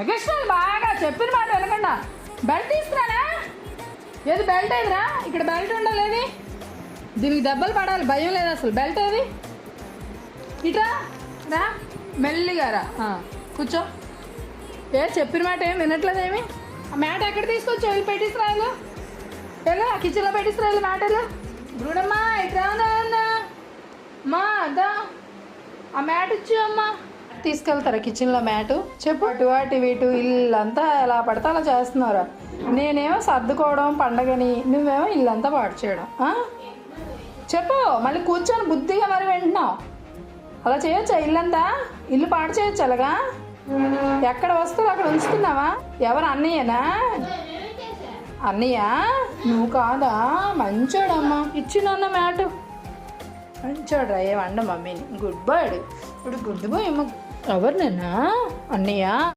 ఎగస్ట్రాలు బాగా చెప్పిన మాట వినకుండా బెల్ట్ తీసుకురానా? ఏది బెల్ట్ ఏదిరా? ఇక్కడ బెల్ట్ ఉండలేదు? దీనికి దెబ్బలు పడాలి భయం లేదు అసలు. బెల్ట్ ఏది? ఇట్రా రా. మెల్లిగా రా. కూర్చో. ఏ చెప్పిన మాట ఏం వినట్లేదేమి ఆ మ్యాట్ ఎక్కడ తీసుకొచ్చి వెళ్ళి పెట్టిస్తురాయలు ఎలా ఆ కిచెన్లో పెట్టిస్తురాయలు మ్యాట్ వెళ్ళు. బ్రూడమ్మా ఇట్రా అన్నా అమ్మా అదా ఆ మ్యాట్ ఇచ్చు అమ్మా. తీసుకెళ్తారు కిచెన్లో మ్యాటు చెప్పు. అటు అటు ఇటు ఇల్లంతా ఎలా పడితే అలా చేస్తున్నారు. నేనేమో సర్దుకోవడం పండగని నువ్వేమో ఇల్లంతా పాడు చేయడం. చెప్పు. మళ్ళీ కూర్చొని బుద్ధిగా మరి వింటున్నావు. అలా చేయొచ్చా ఇల్లంతా? ఇల్లు పాడు చేయొచ్చు అలాగా? ఎక్కడ వస్తువులు అక్కడ ఉంచుతున్నావా? ఎవరు అన్నయ్యనా? అన్నయ్య? నువ్వు కాదా? మంచోడమ్మా. ఇచ్చినన్న మ్యాటు మంచోడ్రా. ఏమండ మమ్మీని. గుడ్ బాయ్ ఇప్పుడు గుడ్ బాయ్ అమ్మ ఎవరినన్నా అన్నయ్య